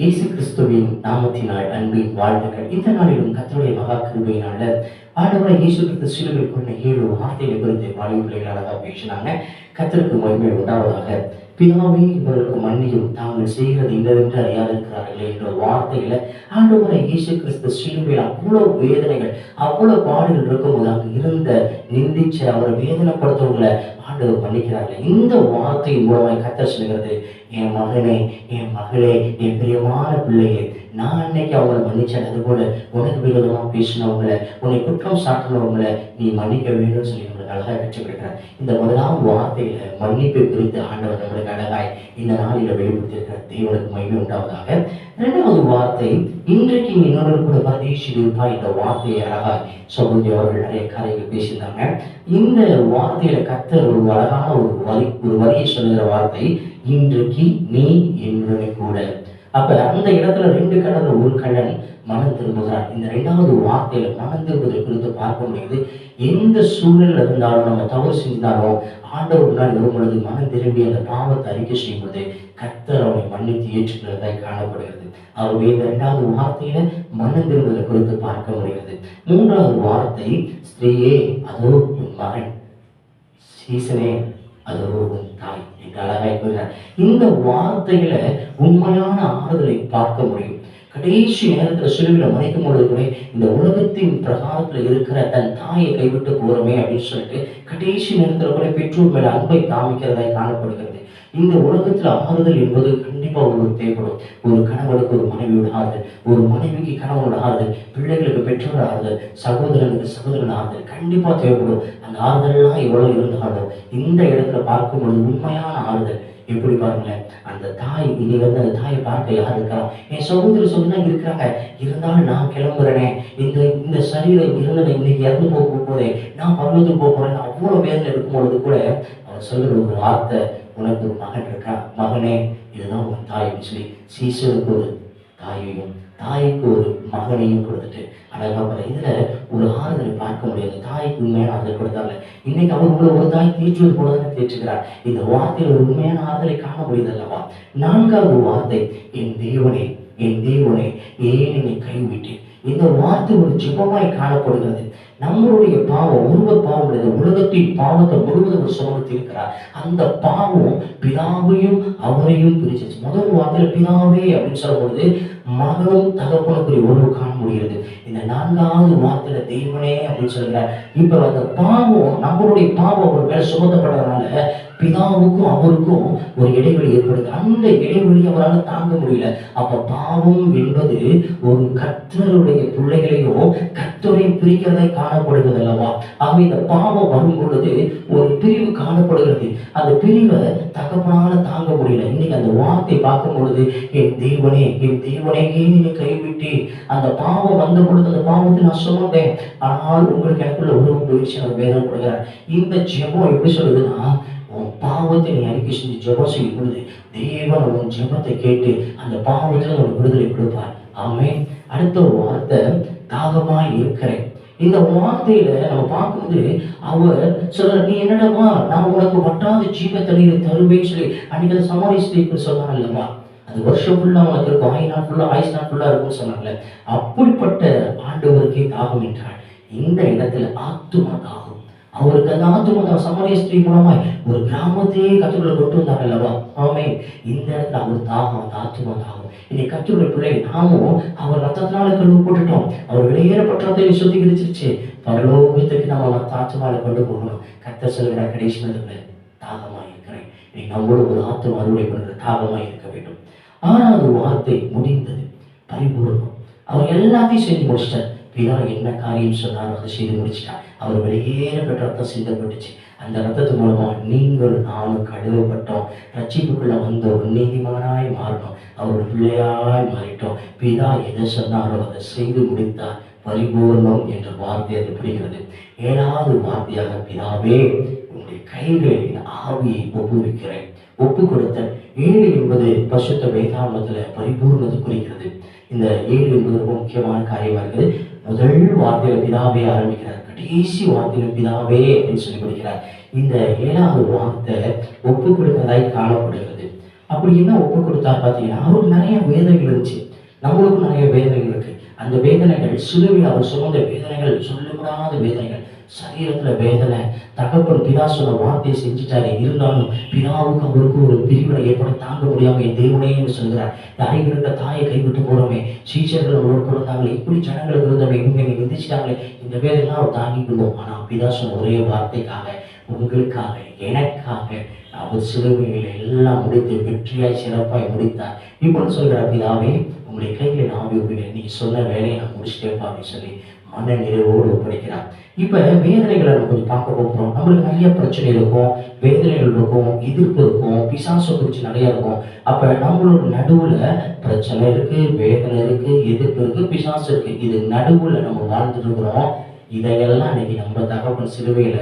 இயேசு கிறிஸ்துவின் நாமத்தினால் அன்பின் வாழ்த்துக்கள். இந்த நாளிலும் கத்தருடைய மகா கிருபையினால ஆண்டவரை இயேசு கிறிஸ்து கொண்ட ஏழு வார்த்தைகளை குறித்து மாணவ பிள்ளைகள் அழகாக பேசினாங்க. கத்தருக்கு மகிமை உண்டாவதாக. பிதாவே இவர்களுக்கு மன்னியும். தாங்கள் செய்கிறது இன்னதென்று அறியாதிருக்கிறார்களே என்ற வார்த்தையில ஆண்டவரை இயேசு கிறிஸ்து சிலுவையில் அவ்வளவு வேதனைகள் அவ்வளவு பாடுகள் இருக்கும்போது அங்கு இருந்த நிந்திச்ச அவரை வேதனைப்படுத்தவங்களை ஆண்டவர் மன்னிக்கிறார்கள். இந்த வார்த்தையின் மூலமாக கத்த சொல்கிறது என் மகனே என் மகளே என் பிரியமான பிள்ளையே நான் அன்னைக்கு அவங்களை மன்னிச்சேன். அதுபோல உனக்கு விரோதமாக பேசினவங்களை உன்னை குற்றம் சாட்டினவங்களை நீ மன்னிக்க வேண்டும் சொல்லி உங்களுக்கு அழகாக கற்றுக் இந்த முதலாம் வார்த்தையில மன்னிப்பை குறித்து ஆண்டவர் நம்மளுக்கு அழகாய் இந்த நாளில் வெளிப்படுத்தியிருக்கிற தேவனுக்கு மகிமை உண்டாவதாக. இரண்டாவது வார்த்தை இன்றைக்கு இன்னொரு கூட பரதேசில் இருப்பாய் இந்த வார்த்தையை அழகாய் சகோதரி அவர்கள் நிறைய கதைகள் பேசியிருந்தாங்க. இந்த வார்த்தையில கத்தர் ஒரு அழகான ஒரு வரி ஒரு வரியை சொல்லுகிற வார்த்தை இன்றைக்கு நீ என்னுடைய கூட அப்ப அந்த இடத்துல ரெண்டு கடல்ல ஒரு கடன் மனம் திரும்புகிறார். இந்த ரெண்டாவது வார்த்தையில மனம் திரும்புதல் குறித்து பார்க்க முடியுது எந்த சூழ்நிலை இருந்தாலும் நம்ம தவறு செஞ்சாலும் ஆண்டவர் முன்னாடி வரும் பொழுது மனம் திரும்பி அந்த பாவத்தை அறிக்கை செய்யும் பொழுது கத்தர் அவனை மன்னித்து ஏற்றுக்கிறதாய் காணப்படுகிறது. அவருடைய இந்த இரண்டாவது வார்த்தையில மனம் திரும்புதல் குறித்து பார்க்க முடிகிறது. மூன்றாவது வார்த்தை ஸ்திரீயே அதோ உன் மகன். சீசனே அதோ உன் தாய். என்று இந்த வார்த்தையில உண்மையான ஆறுதலை பார்க்க முடியும். கடைசி நேரத்தில் சிலுவையில் மறைக்கும் பொழுது கூட இந்த உலகத்தின் பிரகாரத்தில் இருக்கிற தன் தாயை கைவிட்டு போறோமே அப்படின்னு சொல்லிட்டு கடைசி நேரத்தில் கூட பெற்றோர் மேல அன்பை காமிக்கிறதாய் காணப்படுகிறது. இந்த உலகத்துல ஆறுதல் என்பது கண்டிப்பா உங்களுக்கு தேவைப்படும். ஒரு கணவனுக்கு ஒரு மனைவியோட ஆறுதல் ஒரு மனைவிக்கு கணவனோட ஆறுதல் பிள்ளைகளுக்கு பெற்றோர் ஆறுதல் சகோதரனுக்கு சகோதரன் ஆறுதல் கண்டிப்பா தேவைப்படும். அந்த ஆறுதல்லாம் எவ்வளவு இருந்தாலும் இந்த இடத்துல பார்க்கும் பொழுது உண்மையான ஆறுதல். எப்படி பாருங்களேன் அந்த தாய் இனி வந்து அந்த தாயை பார்க்க யார் இருக்கா? என் சகோதரி சொன்னா இருக்கிறாங்க. இருந்தாலும் நான் கிளம்புறேனே. இந்த இந்த சரீரம் இருந்தது இன்னைக்கு இறந்து போக போதே நான் பருவத்துக்கு போக போறேன் அவ்வளவு வேதனை இருக்கும் பொழுது கூட அவர் சொல்லுற ஒரு வார்த்தை உனக்கு ஒரு மகன் இருக்கா மகனே இதுதான் உன் தாய் அப்படின்னு சொல்லி சீசனுக்கு ஒரு தாயையும் தாய்க்கு ஒரு மகனையும் கொடுத்துட்டு அழகா பாரு இதுல ஒரு ஆறுதலை பார்க்க முடியாது தாய்க்கு உண்மையான ஆறுதல் கொடுத்தாங்க இன்னைக்கு அவர் உங்களை ஒரு தாய் தேற்றுவது போல தானே தேற்றுகிறார். இந்த வார்த்தையில் ஒரு உண்மையான ஆறுதலை காண முடியுது அல்லவா நான்காவது வார்த்தை என் தேவனே என் தேவனே ஏன் என்னை கைவிட்டேன் இந்த வார்த்தை ஒரு ஜிபமாய் காணப்படுகிறது. நம்மளுடைய பாவம் உருவ உலகத்தின் பாவத்தை முழுவதும் ஒரு சுமந்து இருக்கிறார் அந்த பாவம் பிதாவையும் அவரையும் பிரிச்சிச்சு. முதல் வார்த்தையில பிதாவே அப்படின்னு சொல்லும்போது மகனும் தகப்பனுக்குரிய உறவு காண முடிகிறது. இந்த நான்காவது வார்த்தையில தெய்வனே அப்படின்னு சொல்கிறார் இப்ப அந்த பாவம் நம்மளுடைய பாவம் அவர் மேல சுமத்தப்படுறதுனால பிதாவுக்கும் அவருக்கும் ஒரு இடைவெளி ஏற்படுது. அந்த இடைவெளி அவரால் தாங்க முடியல. அப்ப பாவம் என்பது ஒரு கர்த்தருடைய பிள்ளைகளையும் கர்த்தரையும் பிரிக்கிறதை காணப்படுகிறது அல்லவா ஆகவே இந்த பாவம் வரும் பொழுது ஒரு பிரிவு காணப்படுகிறது. அந்த பிரிவை தகப்பனால தாங்க முடியல. இன்னைக்கு அந்த வார்த்தை பார்க்கும் பொழுது என் தேவனே என் தெய்வன் ஏன் கைவிட்டு அந்த பாவம் வந்த பொழுது அந்த பாவத்தை நான் சுமந்தேன் ஆனால் உங்களுக்கு எனக்குள்ள உறவு போயிடுச்சு அவர் கொடுக்குறார். இந்த ஜெபம் எப்படி சொல்லுதுன்னா உன் பாவத்தை நீ அறிக்கை செஞ்சு ஜெபம் செய்யும் பொழுது தெய்வம் உன் ஜெபத்தை கேட்டு அந்த பாவத்தில் ஒரு விடுதலை கொடுப்பார். ஆமே அடுத்த ஒரு வார்த்தை தாகமாக இருக்கிறேன். இந்த வார்த்தையில நம்ம பார்க்கும்போது அவர் சொல்ற நீ என்னடமா நான் உனக்கு வட்டாத ஜீவ தண்ணீரை தருவேன்னு சொல்லி அன்னைக்கு அந்த சமாரி இல்லம்மா அது வருஷம் ஃபுல்லாக உனக்கு இருக்கும். ஆயுள் நாள் ஃபுல்லா ஆயுஷ் நாள் ஃபுல்லா இருக்கும்னு சொன்னாங்கல்ல. அப்படிப்பட்ட ஆண்டவருக்கே தாகம் என்றால் இந்த இடத்துல ஆத்துமா தாகம். அவருக்கு அந்த ஆத்துமா தாகம் சமரிய ஸ்திரீ மூலமாய் ஒரு கிராமத்தையே கத்துக்குள்ள கொண்டு வந்தாங்க அல்லவா? ஆமே இந்த இடத்துல அவர் தாகம் அந்த ஆத்துமா தாகம். இன்னைக்கு கத்துடைய பிள்ளை நாமும் அவர் ரத்தத்தினால கழுவு போட்டுட்டோம். அவர் வெளியேறப்பட்டதை சுத்திகரிச்சிருச்சு பரலோகத்துக்கு நம்ம மத்த ஆத்துமால கொண்டு போகணும். கத்த சொல்கிற கடைசி நேரத்துல தாகமா இருக்கிறேன். நீ நம்மளோட ஒரு ஆத்துமா அறுவடை பண்ணுற தாகமாக இருக்க வேண்டும். ஆறாவது வார்த்தை முடிந்தது. பரிபூர்ணம். அவர் எல்லாத்தையும் செஞ்சு முடிச்சிட்டார். பிதா என்ன காரியம் சொன்னாரோ அதை செய்து முடிச்சிட்டார். அவர் வெளியேறப்பட்ட ரத்தம் சிந்தப்பட்டுச்சு. அந்த ரத்தத்து மூலமா நீங்கள் நானும் கழுவப்பட்டோம். ரட்சிப்புக்குள்ள வந்தோம் நீதிமானாய் மாறினோம் அவர் பிள்ளையாய் மாறிட்டோம். பிதா எதை சொன்னாரோ அதை செய்து முடித்தார். பரிபூர்ணம் என்ற வார்த்தை அது புரிகிறது. ஏழாவது வார்த்தையாக பிதாவே உங்களுடைய கைகளில் இந்த ஆவியை ஒப்புவிக்கிறேன். ஒப்பு கொடுத்த ஏழு என்பது பசுத்த வேதாந்தத்தில் பரிபூர்ணத்தை குறிக்கிறது இந்த ஏழு என்பது ரொம்ப முக்கியமான காரியமாக இருக்குது. முதல் வார்த்தையில பிதாவே ஆரம்பிக்கிறார். கடைசி வார்த்தையில பிதாவே அப்படின்னு சொல்லி கொடுக்கிறார் இந்த ஏழாவது வார்த்தை ஒப்பு கொடுக்கிறதாய் காணப்படுகிறது. அப்படி என்ன ஒப்பு கொடுத்தா பார்த்தீங்கன்னா அவருக்கு நிறைய வேதனைகள் இருந்துச்சு. நம்மளுக்கும் நிறைய வேதனைகள் இருக்கு. அந்த வேதனைகள் சிலுவையில் அவர் சுமந்த வேதனைகள் சொல்லக்கூடாத வேதனைகள் சரீரத்தில் வேதனை தகப்பன் பிதா சொன்ன வார்த்தையை செஞ்சுட்டாரு. இருந்தாலும் பிதாவுக்கு அவருக்கு ஒரு பிரிவினை ஏற்பட தாங்க முடியாம என் தேவனே என்று சொல்கிறார். யாரையும் இருந்த தாயை கைவிட்டு போறோமே. சீச்சர்கள் அவரோடு கொடுத்தாங்களே இப்படி ஜனங்களுக்கு இருந்தவங்க இவங்க நீ விதிச்சிட்டாங்களே இந்த வேதனைலாம் அவர் தாங்கிக்கணும் ஆனால் பிதா சொன்ன ஒரே வார்த்தைக்காக உங்களுக்காக எனக்காக அவர் சிறுமைகளை எல்லாம் முடித்து வெற்றியாய் சிறப்பாய் முடித்தார். இப்போ சொல்கிறார் பிதாவே உங்களுடைய கையில் நான் ஆவி நீ சொன்ன வேலையை நான் முடிச்சிட்டேப்பா அப்படின்னு சொல்லி. மன நிறைவோடு ஒப்படைக்கிறார். இப்ப வேதனைகளை நம்ம கொஞ்சம் பார்க்க போகிறோம் நம்மளுக்கு நிறைய பிரச்சனை இருக்கும். வேதனைகள் இருக்கும் எதிர்ப்பு இருக்கும் பிசாசை குறித்து நிறைய இருக்கும். அப்ப நம்மளோட நடுவுல பிரச்சனை இருக்கு வேதனை இருக்கு எதிர்ப்பு இருக்கு பிசாசு இருக்கு. இது நடுவுல நம்ம வாழ்ந்துட்டு இருக்கிறோம். இதையெல்லாம் இன்னைக்கு நம்ம தகவல் சிலுவையில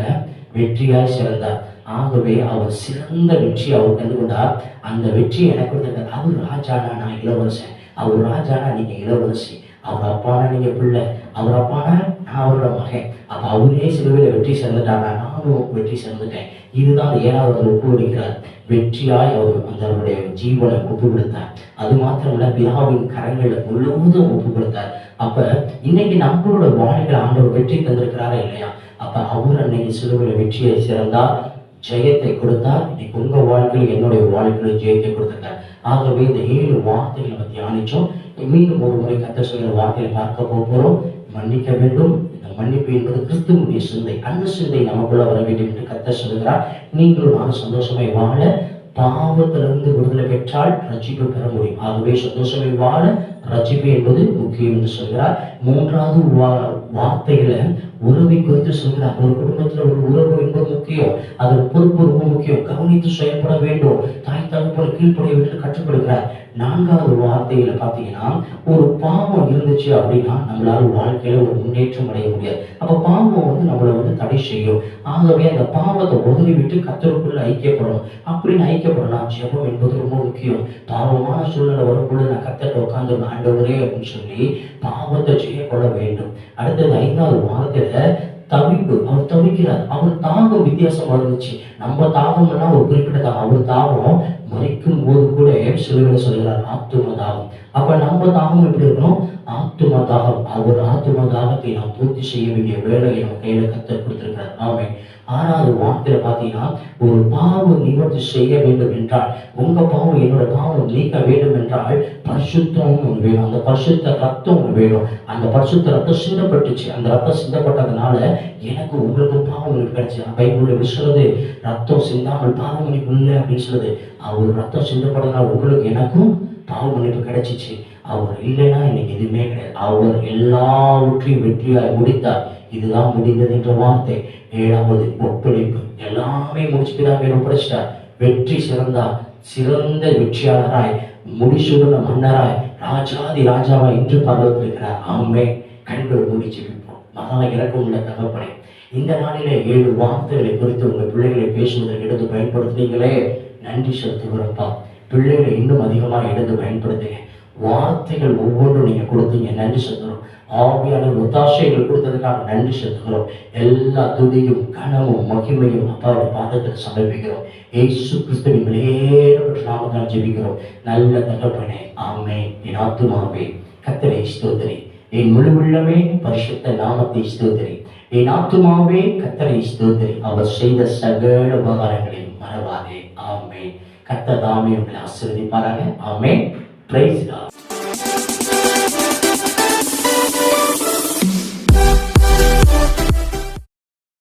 வெற்றியாய் சிறந்தார். ஆகவே அவர் சிறந்த வெற்றி அவர் கண்டு கொண்டார். அந்த வெற்றி எனக்கு கொடுத்தார் அவர் ராஜானா நான் இளவரசன். அவர் ராஜானா நீங்க இளவரசி. அவர் அப்பானா நீங்க பிள்ளை. அவர் அப்பானா நான் அவரோட மகன். அப்போ அவரே சிலுவையில் வெற்றி சிறந்துட்டாங்க நானும் வெற்றி சேர்ந்துட்டேன் இதுதான் ஏழாவது ஒப்பு கொடுக்கிறார் வெற்றியாய் அவர் அந்த அவருடைய ஜீவனை ஒப்பு கொடுத்தார் அது மாத்திரமல்ல பிதாவின் கரங்களை முழுவதும் ஒப்பு கொடுத்தார் அப்போ இன்னைக்கு நம்மளோட வாழ்க்கையில் ஆண்டவர் வெற்றி தந்திருக்கிறாரா இல்லையா? அப்போ அவர் அன்னைக்கு சிலுவையில் வெற்றியை சிறந்தார் ஜெயத்தை கொடுத்தார். இன்னைக்கு உங்கள் வாழ்க்கையில் என்னுடைய வாழ்க்கையில ஜெயத்தை கொடுத்துருக்கார். ஆகவே இந்த ஏழு வார்த்தைகளை நம்ம தியானிச்சோம். மீண்டும் ஒரு முறை கத்த சொல்கிற வார்த்தையை பார்க்க போகிறோம் மன்னிக்க வேண்டும். இந்த மன்னிப்பு என்பது கிறிஸ்துவனுடைய சிந்தை அந்த சிந்தை நமக்குள்ள வர வேண்டும் என்று கத்த சொல்கிறார் நீங்களும் நான் சந்தோஷமாய் வாழ பாவத்திலிருந்து விடுதலை பெற்றால் ரட்சிப்பு பெற முடியும். ஆகவே சந்தோஷமே வாழ ரட்சிப்பு என்பது முக்கியம் என்று சொல்கிறார் மூன்றாவது வா உறவை குறித்து சொல்கிறார் ஒரு குடும்பத்தில் ஒரு உறவு என்பது முக்கியம். அதன் பொறுப்பு ரொம்ப முக்கியம். கவனித்து செயல்பட வேண்டும். தாய் தகப்பன கீழ்ப்படைய விட்டு கற்றுக் கொடுக்கிறார் நான்காவது வார்த்தையில பாத்தீங்கன்னா ஒரு பாவம் இருந்துச்சு அப்படின்னா நம்மளால வாழ்க்கையில ஒரு முன்னேற்றம் அடைய முடியாது. அப்ப பாவம் வந்து நம்மளை வந்து தடை செய்யும். ஆகவே அந்த பாவத்தை உதவி விட்டு கத்தருக்குள்ள ஐக்கியப்படணும். அப்படின்னு ஐக்கியப்படலாம். ஜெபம் என்பது ரொம்ப முக்கியம். பாவமான சூழ்நிலை வரும்பொழுது நான் கத்தட்ட உட்கார்ந்து ஆண்டவரே அப்படின்னு சொல்லி பாவத்தை செய்யக்கொள்ள வேண்டும். அடுத்தது ஐந்தாவது வாரத்துல தவிப்பு அவர் தவிக்கிறார். அவர் தாகம் வித்தியாசமா இருந்துச்சு நம்ம தாகம்னா எல்லாம் ஒரு குறிப்பிட்ட தாகம் அவர் தாகம் மறைக்கும் போது கூட சிலுவையில் சொல்கிறார் ஆத்தும தாகம் அப்ப நம்ம தாகம் எப்படி இருக்கணும்? ஆத்தும தாகம் அவர் ஆத்தும தாகத்தை நாம் பூர்த்தி செய்ய வேண்டிய வேலையை நம்ம கையில கத்த கொடுத்திருக்கிறார். ஆமை ஆறாவது வார்த்தையில பாத்தீங்கன்னா ஒரு பாவம் நிவர்த்தி செய்ய வேண்டும் என்றால் உங்க பாவம் என்னோட பாவம் நீக்க வேண்டும் என்றால் பரிசுத்தம் ஒன்று வேணும். அந்த பரிசுத்த ரத்தம் ஒன்று வேணும். அந்த பரிசுத்த ரத்தம் சிந்தப்பட்டுச்சு. அந்த ரத்தம் சிந்தப்பட்டதுனால எனக்கு உங்களுக்கும் பாவம் மன்னிப்பு கிடைச்சு. பைபிள் எப்படி சொல்லுது ரத்தம் சிந்தாமல் பாவம் உள்ள அப்படின்னு சொல்லுது. அவர் ரத்தம் சிந்தப்படலாம். உங்களுக்கு எனக்கும் பாவ மன்னிப்பு கிடைச்சிச்சு. அவர் இல்லைன்னா எனக்கு எதுவுமே கிடையாது. அவர் எல்லாவற்றையும் வெற்றியாய் முடித்தார். இதுதான் முடிந்தது என்ற வார்த்தை. ஏழாவது ஒப்படைப்பு எல்லாமே முடிச்சுக்கிறாங்க ஒப்படைச்சிட்டார் வெற்றி சிறந்தார் சிறந்த வெற்றியாளராய் முடிசூடின மன்னராய் ராஜாதி ராஜாவாய் இன்று பரவத்தில் இருக்கிறார் ஆமே கண்கள் மூடி ஜெபிப்போம். மகா இறக்கம் உள்ள தகப்பனை இந்த நாளிலே ஏழு வார்த்தைகளை குறித்து உங்கள் பிள்ளைகளை பேசுவதற்கு எடுத்து பயன்படுத்துனீங்களே. நன்றி செலுத்துகிறப்பா. பிள்ளைகளை இன்னும் அதிகமாக எடுத்து பயன்படுத்துங்க. வார்த்தைகள் ஒவ்வொன்றும் நீங்கள் கொடுத்தீங்க. நன்றி செலுத்துகிறோம். ஆவியான ஒத்தாசைகள் கொடுத்ததுக்காக நன்றி செலுத்துகிறோம். எல்லா துதியும் கனமும் மகிமையும் அப்பாவோட பாதத்தில் சமர்ப்பிக்கிறோம். ஏசு கிறிஸ்துவின் விலையேறப்பட்ட நாமத்தால் ஜெபிக்கிறோம். நல்ல தகப்பனே ஆமே என் ஆத்துமாவே கத்தரை ஸ்தோதரி என் முழு உள்ளமே பரிசுத்த நாமத்தை ஸ்தோதரி என் ஆத்துமாவே கத்தரை ஸ்தோதரி அவர் செய்த சகல உபகாரங்களையும் மறவாதே. கத்த தாமே உங்களை ஆசீர்வதிப்பாராக. ஆமே பிரைஸ்